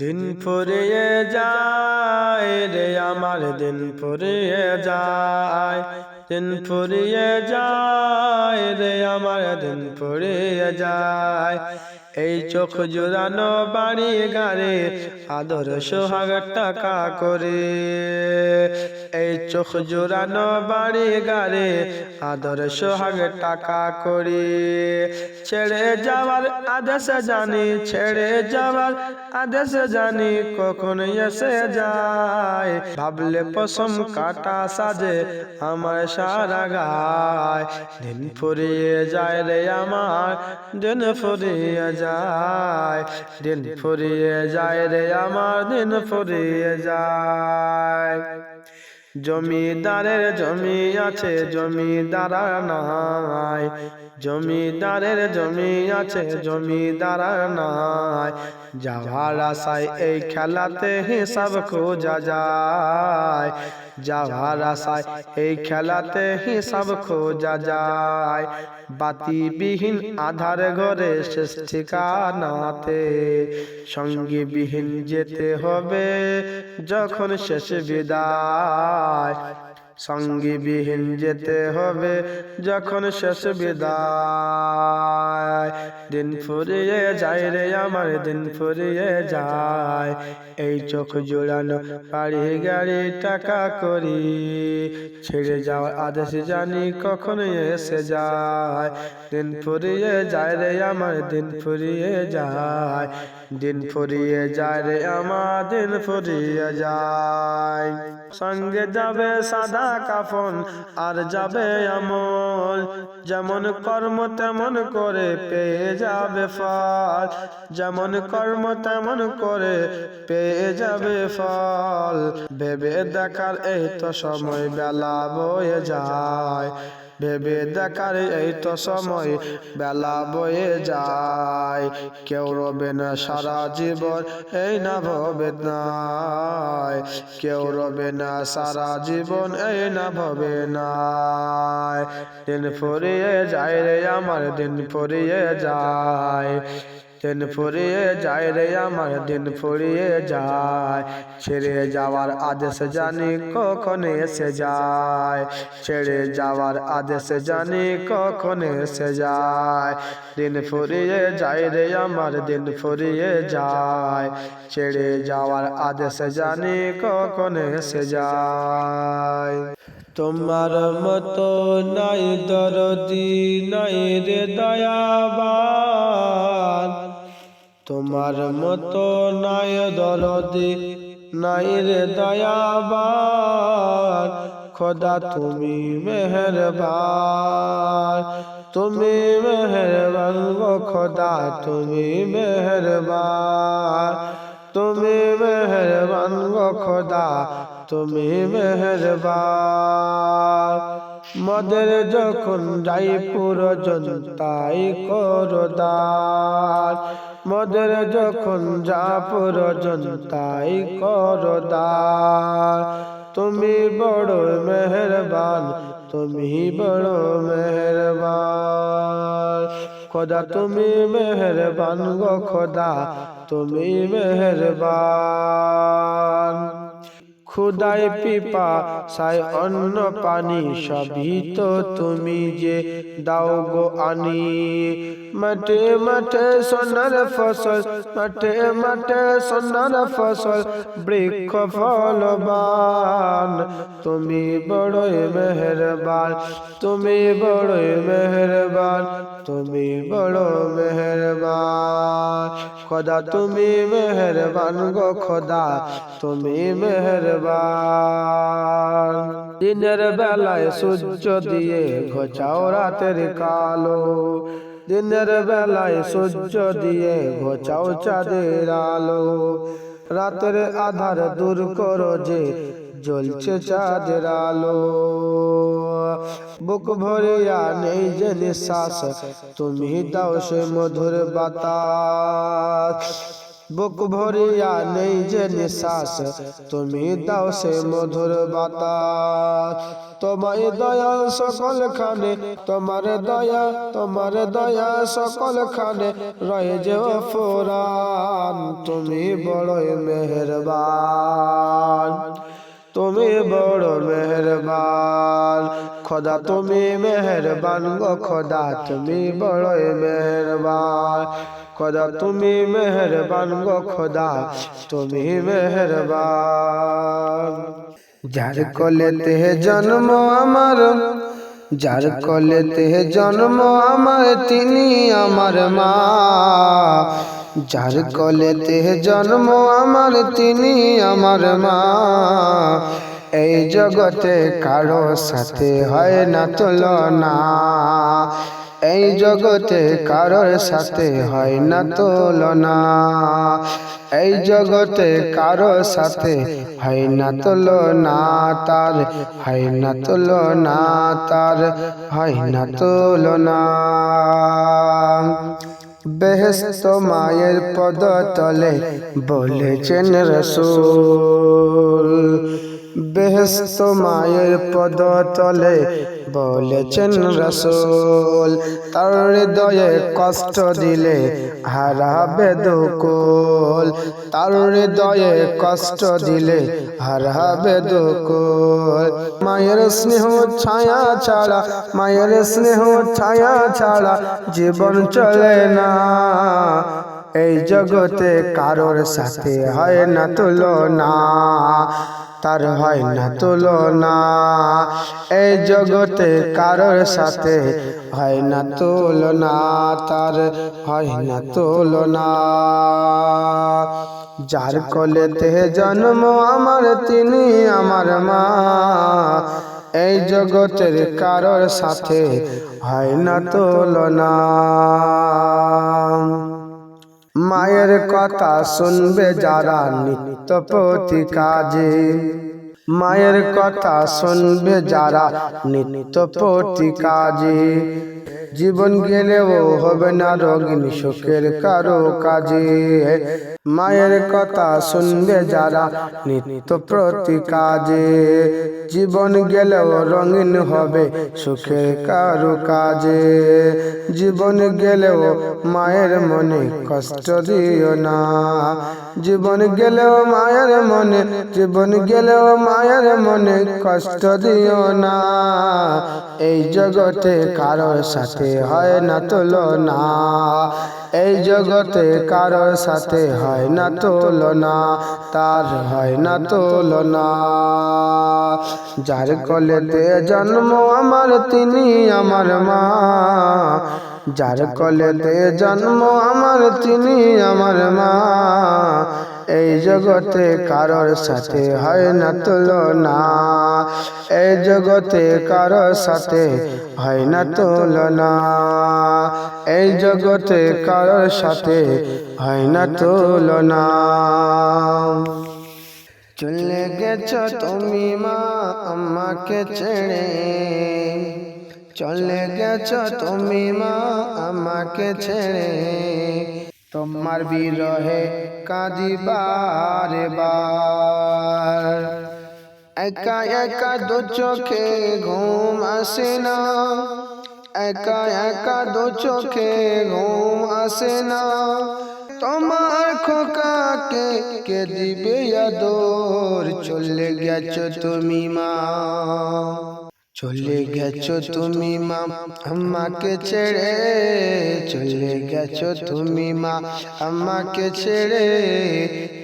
দিন ফুরিয়ে যায় রে আমার দিন ফুরিয়ে যায়। দিন ফুরিয়ে যায় রে আমার দিন ফুরিয়ে যায়। এই চোখ জোড়ানো বাড়ি গাড়ি আদর সোহাগ টাকা করে। এই চোখ জোড়ানো বাড়ি গাড়ি আদর সোহাগ টাকা করে। ছেড়ে যাওয়ার আদেশ জানি ছেড়ে যাওয়ার আদেশ জানি কখন এসে যায়। ভাবলে পশম কাটা সাজে আমার সারা গায়। দিন ফুরিয়ে যায় রে আমার দিন ফুরিয়ে যায় দিন ফুরিয়ে যায় রে, আমার দিন ফুরিয়ে যায়। জমিদারের জমি আছে, জমিদার নাই। জমিদারের জমি আছে, জমিদার নাই। যাওয়ার আশায় এই খেলাতে হিসাব খোঁজা যায়। যাওয়ার আশায় এই খেলাতে হিসাব খোঁজা যায়। বাতিবিহীন আধার ঘরে শেষ ঠিকানাতে। সঙ্গীবিহীন যেতে হবে যখন শেষ বিদায়। সঙ্গীবিহীন যেতে হবে যখন শেষ বিদায়। দিন ফুরিয়ে যায় রে আমার, দিন ফুরিয়ে যায়। এই চোখ জোড়ানো বাড়ি গাড়ি টাকা করি, ছেড়ে যাওয়ার আদেশ জানি কখন এসে যায়। দিন ফুরিয়ে যায় রে আমার, দিন ফুরিয়ে যায়। দিন ফুরিয়ে যায় রে আমার, দিন ফুরিয়ে যায়। সঙ্গে যাবে সাদা কাফন, আর যাবে আমল যেমন কর্ম তেমন করে পেয়ে যাবে ফল, যেমন কর্ম তেমন করে পেয়ে যাবে ফল। ভেবে দেখার এই তো সময় বেলা বয়ে যায়। ভেবে দেখার এই তো সময় বেলা বয়ে যায়। কেউ রবে না সারা জীবন, এই না ভবে নাই। কেউ রবে না সারা জীবন, এই না ভবে নাই। দিন ফুরিয়ে যায় রে আমার, দিন ফুরিয়ে যায়। দিন ফুরিয়ে যায় রে, আমার দিন ফুরিয়ে যায়। ছেড়ে যাওয়ার আদেশ জানি কখন এসে যায়। ছেড়ে যাওয়ার আদেশ জানি কখন এসে যায়। দিন ফুরিয়ে যায় রে, আমার দিন ফুরিয়ে যায়। ছেড়ে যাওয়ার আদেশ জানি কখন এসে যায়। তোমার মতো নাই দরদি, নাই রে দয়াবান। তোমার মতো নাই দরদি, নাই রে দয়াবান। খোদা, তুমি মেহরবান তুমি মেহরবান গো খোদা, তুমি মেহরবান। তুমি মেহরবান গো খোদা, তুমি মেহরবান। মদের যখন যাই পুরজন, তাই করো দান। মদের যখন যা পুরজন তাই করো তুমি বড় মেহরবান, তুমি বড় মেহরবান। খোদা, তুমি মেহরবান গো খোদা, তুমি মেহরবান। খুদাই পিপা সাই অন্ন পানি সবই তো তুমি যে দাও গো আনি। মাঠে মাঠে সোনার ফসল মাঠে মাঠে সোনার ফসল বৃক্ষ ফলবান তুমি বড়ই মেহরবান তুমি বড়ই মেহরবান তুমি বড় মেহরবান। খোদা, তুমি মেহরবান গো খোদা, তুমি মেহরবান। দিনের বেলায় সূর্য দিয়ে ঘোচাও রাতের কালো। দিনের বেলায় সূর্য দিয়ে ঘোচাও চাঁদের আলো। রাতের আধার দূর করো যে, জ্বলছে চাঁদের আলো। বুক ভরিয়া নেই যে নিঃশ্বাস তুমি দাও সে মধুর বাতাস। বুক ভরিয়া নেই যে নিঃশ্বাস তুমি দাও সে মধুর বাতাস। তোমায় দয়া সকল খানে তোমার দয়া তোমার দয়া সকল খানে রয়ে যে ফুরান, তুমি বড়ই মেহরবান। তুমি বড় মেহরবান। খোদা তুমি মেহরবান গো, খোদা তুমি বড়ই মেহরবান। খোদা তুমি মেহরবান গো, খোদা তুমি মেহরবান। যার কলেতে জন্ম আমার, যার কলেতে জন্ম আমার, তিনি আমার মা। যার কলেতে জন্ম আমার, তিনি আমার মা। এই জগতে কারও সাথে হয় না তুলনা। এই জগতে কারোর সাথে হয় না তুলনা। এই জগতে কারও সাথে হয় না তুলনা। তার হয় না তুলনা। তার হয় না তুলনা। বেহেস্ত মায়ের পদ তলে বলেছেন রসুল। বেহেস্ত মায়ের পদ তলে বলেছেন রসুল। তার হৃদয়ে কষ্ট দিলে হারাবে দুকুল। তার হৃদয়ে কষ্ট দিলে হারাবে দুকুল। মায়ের স্নেহ ছায়া ছাড়া, মায়ের স্নেহ ছায়া ছাড়া জীবন চলে না। এই জগতে কারোর সাথে হয় না তুলনা তার হয় না তুলনা। এই জগতে কারোর সাথে হয় না তুলনা তার হয় না তুলনা। যার কলেতে জন্ম আমার তিনি আমার মা। এই জগতের কারোর সাথে হয় না তুলনা। মায়ের কথা শুনবে যারা নিত্য প্রতি কাজে। মায়ের কথা শুনবে যারা নিত্য প্রতি কাজে। জীবন গেলেও হবে না রঙিন সুখের কারও কাজে। মায়ের কথা শুনবে যারা নিত্য প্রতি কাজে। জীবন গেলেও রঙিন হবে, সুখের কারও কাজে। জীবন গেলেও মায়ের মনে কষ্ট দিও না। জীবন গেলেও মায়ের মনে, জীবন গেলেও মায়ের মনে কষ্ট দিও না। এই জগতে কারোর সাথে হয় না তুলনা। এই জগতে কারোর সাথে হয় না তুলনা, তার হয় না তুলনা। যার কলেতে জন্ম, আমার তিনি, আমার মা। যার কলেতে জন্ম আমার তিনি আমার মা। এই জগতে কারোর সাথে হয় না তুলনা। এই জগতে কারোর সাথে হয় না তুলনা। এই জগতে কারোর সাথে হয় না তুলনা। চলে গেছ তুমি মা আমাকে ছেড়ে। চলে গেছ তুমি মা আমাকে ছেড়ে। তোমার বিরহে কাঁদি বারে। একা একা দু চোখে ঘুম আসে না। একা একা দু চোখে ঘুম আসে না। তোমার খোকাকে কে দিবে আদর? চলে গেছো তুমি মা। চলে গেছো তুমি মা আমাকে ছেড়ে চলে গেছো তুমি মা আমাকে ছেড়ে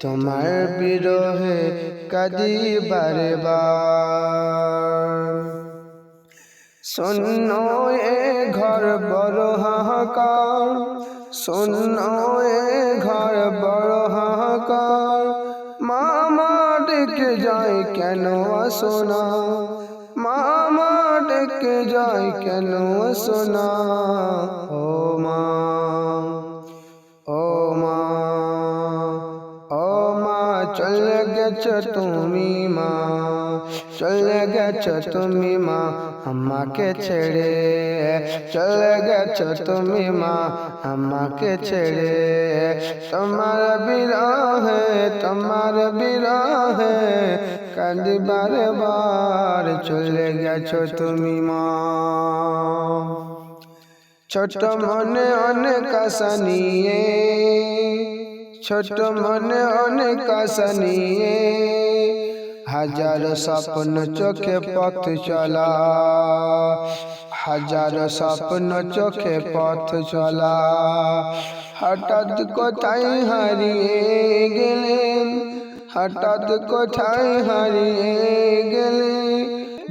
তোমার বিরহে কাদি বারে শূন্য এ ঘর বড় হাহাকার শূন্য এ ঘর বড় হাহাকার। মামা ডেকে যায় কেন মামা ডেকে যায় কেন সোনা ও মা ও মা ও মা চলে গেছ তুমি মা। চলে গেছো তুমি মা, আমাকে ছেড়ে। চলে গেছো তুমি মা, আমাকে ছেড়ে। তোমার বিরহে তোমার বিরহে কাঁদি বারে বার চলে গেছো তুমি মা। ছোট মনে অনেক আশা নিয়ে, ছোট মনে অনেক আশা নিয়ে হাজার স্বপ্ন চোখে পথ চলা হাজার স্বপ্ন চোখে পথ চলা হঠাৎ কোথায় হারিয়ে গেলেন হঠাৎ কোথায় হারিয়ে গেলে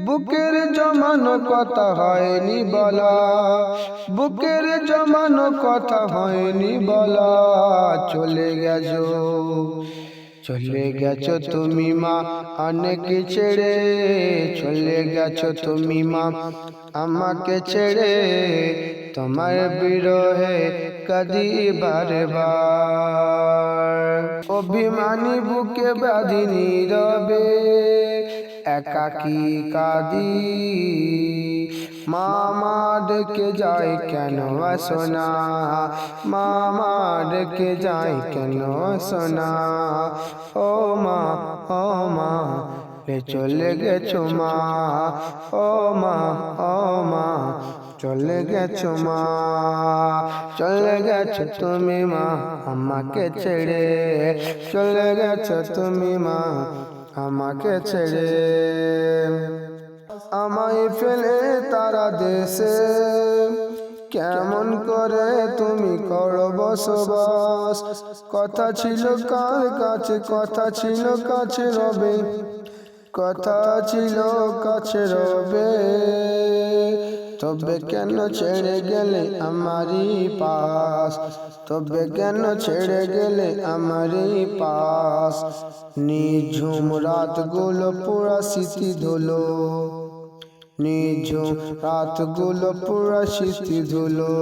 বুকের জমানো কথা হয়নি বলা বুকের জমানো কথা হয়নি বলা চলে গেছো চলে গেছো তুমি মা অনেক ছেড়ে চলে গেছো তুমি মা আমাকে ছেড়ে তোমার বিরহে কদি বারে বার অভিমানী বুকে বাঁধিনি রবে একাকি কাদি মামা ডেকে যায় কেন সোনা মামা ডেকে যায় কেন সোনা ও মা ও মা চলে গেছো মা। ও মা ও মা, চলে গেছো মা। চলে গেছো তুমি মা, আমাকে ছেড়ে। চলে গেছো তুমি মা, আমাকে ছেড়ে। আমায় ফেলে তারা দেশে। কেমন করে তুমি করো বসবাস? কথা ছিল কার কাছে? কথা ছিল কাছে রবে। কথা ছিল কাছে রবে। তবে কেন ছেড়ে গেলে আমারই পাস? তবে কেন ছেড়ে গেলে আমারই পাস? নিঝুম রাতগুলো পুরা স্মৃতি ধুলো। নিঝুম রাতগুলো পুরা স্মৃতি ধুলো।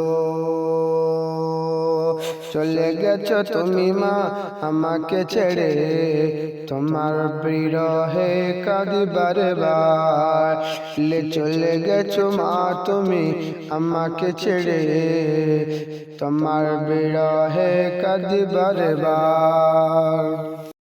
চলে গেছো তুমি মা, আমাকে ছেড়ে। তোমার বিরহে কাঁদি বার। চলে গেছো মা তুমি, আমাকে ছেড়ে। তোমার বিরহে কাঁদি বারে বার।